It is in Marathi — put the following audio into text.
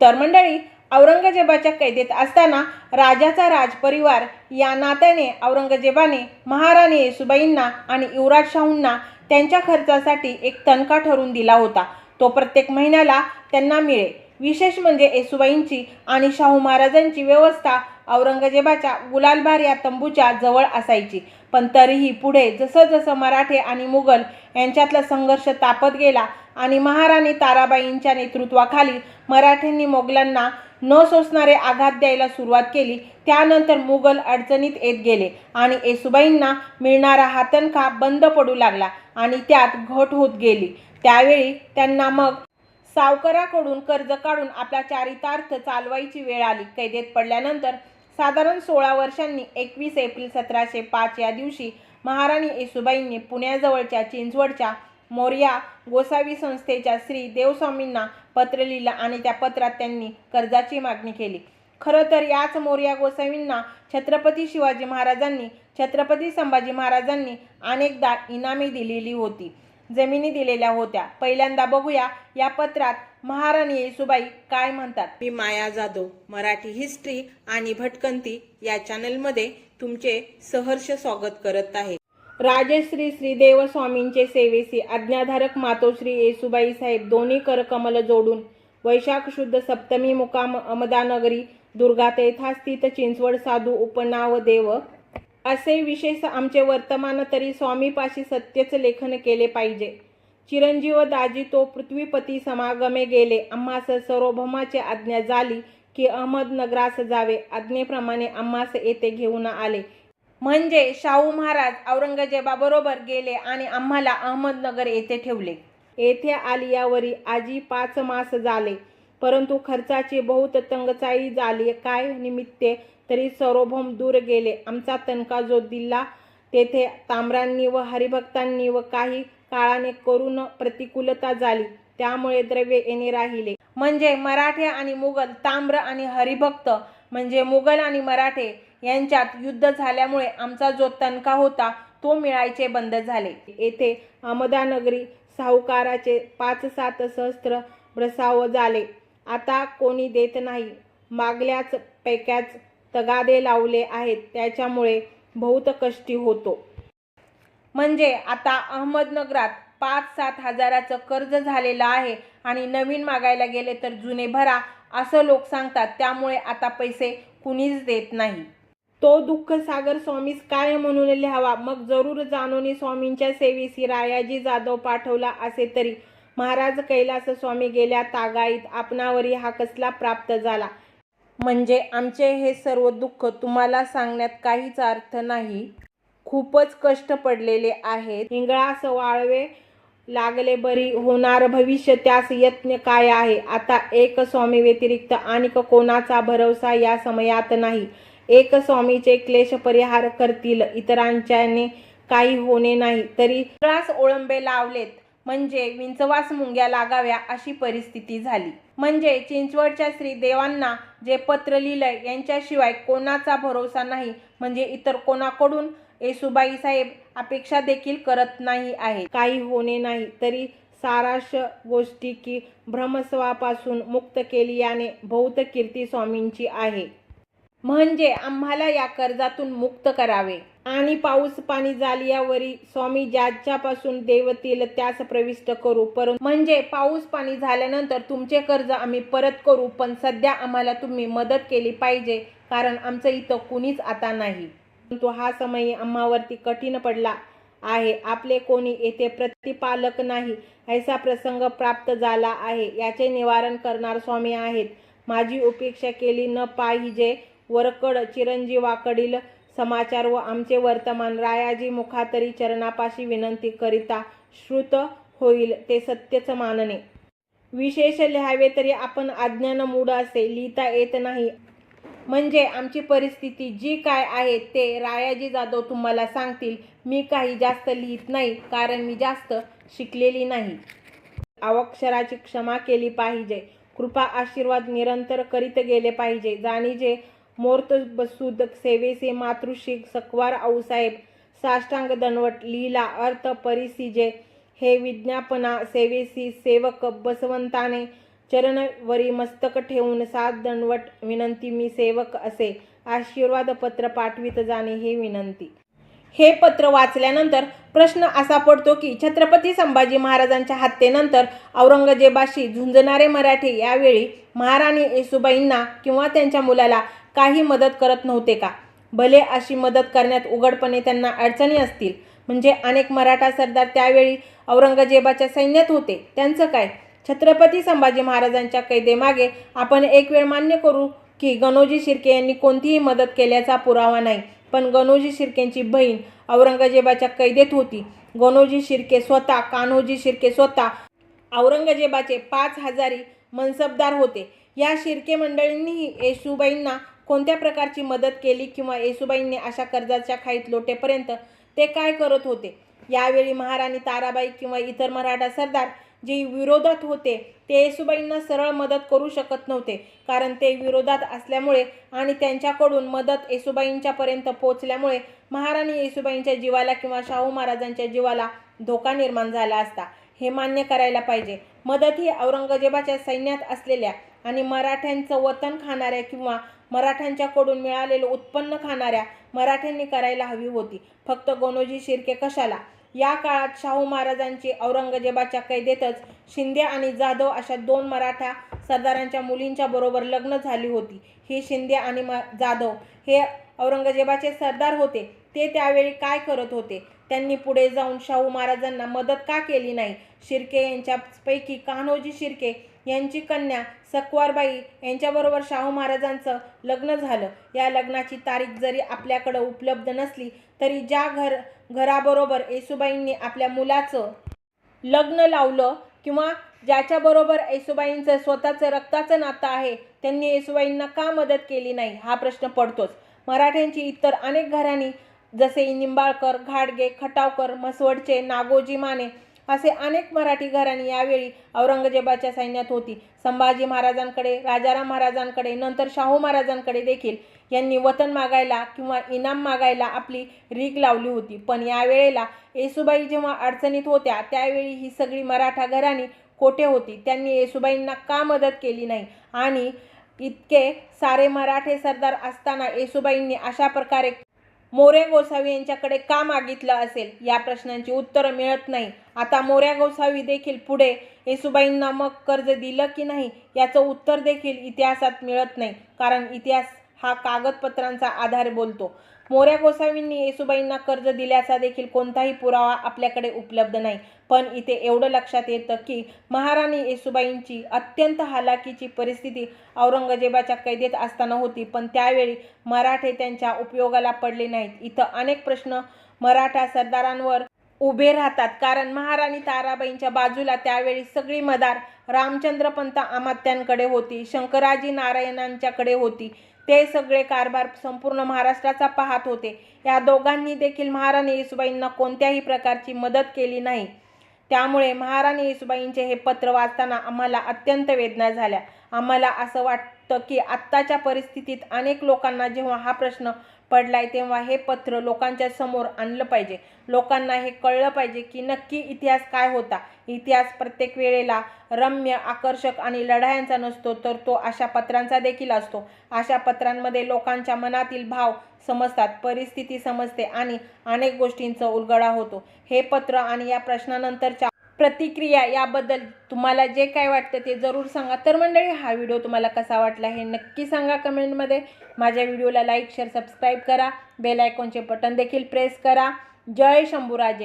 तर मंडळी औरंगजेबाच्या कैदेत असताना राजाचा राजपरिवार या नात्याने औरंगजेबाने महाराणी येसुबाईंना आणि युवराज शाहूंना त्यांच्या खर्चासाठी एक तनका ठरवून दिला होता. तो प्रत्येक महिन्याला त्यांना मिळे विशेष म्हणजे येसुबाईंची आणि शाहू महाराजांची व्यवस्था औरंगजेबाच्या गुलालबार या तंबूच्या जवळ असायची. पण तरीही पुढे जसं जसं मराठे आणि मुघल यांच्यातला संघर्ष तापत गेला आणि महाराणी ताराबाईंच्या नेतृत्वाखाली मराठ्यांनी मोगलांना न सोसणारे आघात द्यायला सुरुवात केली. त्यानंतर मुघल अडचणीत येत गेले आणि येसुबाईंना मिळणारा हातनखा बंद पडू लागला आणि त्यात घट होत गेली. त्यावेळी त्यांना मग सावकाराकडून कर्ज काढून आपला चारितार्थ चालवायची वेळ आली. कैदेत पडल्यानंतर साधारण सोळा वर्षांनी एकवीस एप्रिल सतराशे पाच या दिवशी महाराणी येसुबाईंनी पुण्याजवळच्या चिंचवडच्या मोर्या गोसावी संस्थेच्या श्री देवस्वामींना पत्र लिहिलं आणि त्या पत्रात त्यांनी कर्जाची मागणी केली. खरं तर याच मोर्या गोसावींना छत्रपती शिवाजी महाराजांनी छत्रपती संभाजी महाराजांनी अनेकदा इनामी दिलेली होती जमिनी दिलेल्या होत्या. पहिल्यांदा बघूया या पत्रात महाराणी येसुबाई काय म्हणतात. मी माया जाधव मराठी हिस्ट्री आणि भटकंती या चॅनलमध्ये तुमचे सहर्ष स्वागत करत आहे. राजश्री श्रीदेव स्वामींचे सेवेसी. आज्ञाधारक मातोश्री येसुबाई साहेब दोन्ही करकमल जोडून वैशाख शुद्ध सप्तमी मुकाम अमदानगरी दुर्गात तेथास्थित चिंचवड साधू उपनाव देव. असे विशेष आमचे वर्तमान तरी स्वामीपाशी सत्यच लेखन केले पाहिजे. चिरंजीव दाजी तो पृथ्वीपती समागमे गेले. आम्हास सर्वभौमाची आज्ञा झाली की अहमदनगरास जावे. आज्ञेप्रमाणे आम्हास येथे घेऊन आले. म्हणजे शाहू महाराज औरंगजेबाबरोबर गेले आणि आम्हाला अहमदनगर येथे ठेवले. येथे आलियावरी आजी पाच मास झाले. परंतु खर्चाची बहुत तंगचाई झाली. काय निमित्ते तरी सार्वभौम दूर गेले. आमचा तनका जो दिला तेथे ताम्रांनी व हरिभक्तांनी व काही काळाने करून प्रतिकूलता झाली. त्यामुळे द्रव्य येणे राहिले. म्हणजे मराठे आणि मुघल ताम्र आणि हरिभक्त म्हणजे मुघल आणि मराठे यांच्यात युद्ध झाल्यामुळे आमचा जो तनका होता तो मिळायचे बंद झाले. येथे अहमदानगरी साहुकाराचे पाच सात सहस्त्र ब्रसाव झाले. आता कोणी देत नाही. मागल्याच पैक्याच तगादे लावले आहेत. त्याच्यामुळे बहुत कष्टी होतो. म्हणजे आता अहमदनगरात पाच सात हजाराचं कर्ज झालेलं आहे आणि नवीन मागायला गेले तर जुने भरा असं लोक सांगतात. त्यामुळे आता पैसे कुणीच देत नाही. तो दुःख सागर स्वामीस काय म्हणून लिहावा. मग जरूर जानोनी स्वामींच्या सेवेसी रायाजी जाधव पाठवला असे तरी. महाराज कैलास स्वामी गेल्या तागाईत आपणावरी हा कसला प्राप्त झाला? म्हणजे आमचे हे सर्व दुःख तुम्हाला सांगण्यात काहीच अर्थ नाही. खूपच कष्ट पडलेले आहेत. हिंगळास वाळवे लागले बरी होणार भविष्य त्यास यत्न काय आहे? आता एक स्वामी व्यतिरिक्त आणि कोणाचा भरवसा या समयात नाही. एक स्वामीचे क्लेश परिहार करतील इतरांच्याने काही होणे नाही तरी त्रास ओळंबे लावलेत. म्हणजे विंचवास मुंग्या लागाव्या अशी परिस्थिती झाली. म्हणजे चिंचवडच्या श्रीदेवांना जे पत्र लिहिलंय यांच्याशिवाय कोणाचा भरोसा नाही. म्हणजे इतर कोणाकडून? येसुबाई साहेब अपेक्षा देखील करत नाही आहे काही होणे नाही तरी साराश गोष्टी की भ्रमस्वापासून मुक्त केली याने बहुत कीर्ती स्वामींची आहे. म्हणजे आम्हाला या कर्जातून मुक्त करावे. आणि पाऊस पाणी झाल्यावरी स्वामी ज्याच्यापासून देवतील त्यास प्रविष्ट करू. परंतु म्हणजे पाऊस पाणी झाल्यानंतर तुमचे कर्ज आम्ही परत करू पण सध्या आम्हाला तुम्ही मदत केली पाहिजे कारण आमचं इथं कुणीच आता नाही. परंतु हा समय आम्हावरती कठीण पडला आहे. आपले कोणी येथे प्रतिपालक नाही ऐसा प्रसंग प्राप्त झाला आहे. याचे निवारण करणार स्वामी आहेत. माझी उपेक्षा केली न पाहिजे वरकड चिरंजीवाकडील समाचार व आमचे वर्तमान रायाजी मुखातरी चरणापाशी विनंती करिता श्रुत होईल ते सत्यच मानणे. विशेष लिहावे तरी आपण अज्ञान मूड असे लिहिता येत नाही. म्हणजे आमची परिस्थिती जी काय आहे ते रायाजी जाधव तुम्हाला सांगतील. मी काही जास्त लिहित नाही कारण मी जास्त शिकलेली नाही. अवक्षराची क्षमा केली पाहिजे. कृपा आशीर्वाद निरंतर करीत गेले पाहिजे. जाणीजे मोर्त बसूद सेवेसे मातृश्री सकवार आऊसाहेब साष्टांग दणवट लीला अर्थ परिसिजे. हे विज्ञापना सेवेसी सेवक बसवंताने. चरणवरी मस्तक ठेवून सात दणवट विनंती मी सेवक असे. आशीर्वाद पत्र पाठवित जाणे हे विनंती. हे पत्र वाचल्यानंतर प्रश्न असा पडतो की छत्रपती संभाजी महाराजांच्या हत्येनंतर औरंगजेबाशी झुंजणारे मराठे यावेळी महाराणी येसुबाईंना किंवा त्यांच्या मुलाला काही मदत करत नव्हते का? भले अशी मदत करण्यात उघडपणे त्यांना अडचणी असतील म्हणजे अनेक मराठा सरदार त्यावेळी औरंगजेबाच्या सैन्यात होते. त्यांचं काय? छत्रपती संभाजी महाराजांच्या कैदेमागे आपण एक वेळ मान्य करू की गणोजी शिर्के यांनी कोणतीही मदत केल्याचा पुरावा नाही पण गणोजी शिर्केंची बहीण औरंगजेबाच्या कैदेत होती. गणोजी शिर्के स्वतः कान्होजी शिर्के स्वतः औरंगजेबाचे पाच हजारी मनसबदार होते. या शिर्के मंडळींनीही येसुबाईंना कोणत्या प्रकारची मदत केली किंवा येसुबाईंनी अशा कर्जाच्या खाईत लोटेपर्यंत ते काय करत होते? यावेळी महाराणी ताराबाई किंवा इतर मराठा सरदार जे विरोधात होते ते येसुबाईंना सरळ मदत करू शकत नव्हते. कारण ते विरोधात असल्यामुळे आणि त्यांच्याकडून मदत येसुबाईंच्यापर्यंत पोहोचल्यामुळे महाराणी येसुबाईंच्या जीवाला किंवा शाहू महाराजांच्या जीवाला धोका निर्माण झाला असता. हे मान्य करायला पाहिजे. मदत ही औरंगजेबाच्या सैन्यात असलेल्या आणि मराठ्यांचं वतन खाणाऱ्या किंवा मराठ्यांच्याकडून मिळालेलं उत्पन्न खाणाऱ्या मराठ्यांनी करायला हवी होती. फक्त गोनोजी शिर्के कशाला? या काळात शाहू महाराजांची औरंगजेबाच्या कैदेतच शिंदे आणि जाधव अशा दोन मराठा सरदारांच्या मुलींच्या बरोबर लग्न झाली होती. ही शिंदे आणि म जाधव हे औरंगजेबाचे सरदार होते. ते त्यावेळी काय करत होते? त्यांनी पुढे जाऊन शाहू महाराजांना मदत का केली नाही? शिर्के यांच्यापैकी कान्होजी शिर्के यांची कन्या सकवारबाई यांच्याबरोबर शाहू महाराजांचं लग्न झालं. या लग्नाची तारीख जरी आपल्याकडं उपलब्ध नसली तरी ज्या घर घराबरोबर येसुबाईंनी आपल्या मुलाचं लग्न लावलं किंवा ज्याच्याबरोबर येसुबाईंचं स्वतःचं रक्ताचं नातं आहे त्यांनी येसुबाईंना का मदत केली नाही? हा प्रश्न पडतोच. मराठ्यांची इतर अनेक घरांनी जसे निंबाळकर घाडगे खटावकर म्हसवडचे नागोजी माने असे अनेक मराठी घराणी यावेळी औरंगजेबाच्या सैन्यात होती. संभाजी महाराजांकडे राजाराम महाराजांकडे नंतर शाहू महाराजांकडे देखील यांनी वतन मागायला किंवा इनाम मागायला आपली रीग लावली होती. पण यावेळेला येसुबाई जेव्हा अडचणीत होत्या त्यावेळी ही सगळी मराठा घराणी कोठे होती? त्यांनी येसुबाईंना का मदत केली नाही? आणि इतके सारे मराठे सरदार असताना येसुबाईंनी अशा प्रकारे मोरे गोसावी यांच्याकडे का मागितलं असेल? या प्रश्नांची उत्तरं मिळत नाही. आता मोऱ्या गोसावी देखील पुढे येसुबाईंना मग कर्ज दिलं की नाही याचं उत्तर देखील इतिहासात मिळत नाही. कारण इतिहास हा कागदपत्रांचा आधार बोलतो. मोऱ्या गोसावींनी येसुबाईंना कर्ज दिल्याचा देखील कोणताही पुरावा आपल्याकडे उपलब्ध नाही. पण इथे एवढं लक्षात येतं की महाराणी येसुबाईंची अत्यंत हालाकीची परिस्थिती औरंगजेबाच्या कैदेत असताना होती. पण त्यावेळी मराठे त्यांच्या उपयोगाला पडले नाहीत. इथं अनेक प्रश्न मराठा सरदारांवर उभे राहतात. कारण महाराणी ताराबाईंच्या बाजूला त्यावेळी सगळी मदार रामचंद्रपंत आमात्यांकडे होती. शंकराजी नारायणांच्याकडे होती. ते सगळे कारभार संपूर्ण महाराष्ट्राचा पाहत होते. या दोघांनी देखील महाराणी येसुबाईंना कोणत्याही प्रकारची मदत केली नाही. त्यामुळे महाराणी येसुबाईंचे हे पत्र वाचताना आम्हाला अत्यंत वेदना झाल्या. आम्हाला असं वाटतं की आत्ताच्या परिस्थितीत अनेक लोकांना जेव्हा हा प्रश्न पडलाय तेव्हा हे पत्र लोकांच्या समोर आणलं पाहिजे. लोकांना हे कळलं पाहिजे की नक्की इतिहास काय होता. इतिहास प्रत्येक वेळेला रम्य आकर्षक आणि लढायांचा नसतो तर तो अशा पत्रांचा देखील असतो. अशा पत्रांमध्ये लोकांच्या मनातील भाव समजतात परिस्थिती समजते आणि अनेक गोष्टींचा उलगडा होतो. हे पत्र आणि या प्रश्नानंतरच्या प्रतिक्रिया याबद्दल तुम्हाला जे काय वाटतं ते जरूर सांगा. तर मंडळी हा व्हिडिओ तुम्हाला कसा वाटला हे नक्की सांगा कमेंटमध्ये. माझ्या व्हिडिओला लाईक शेअर सबस्क्राईब करा. बेल आयकॉनचे बटन देखील प्रेस करा. जय शंभूराजे.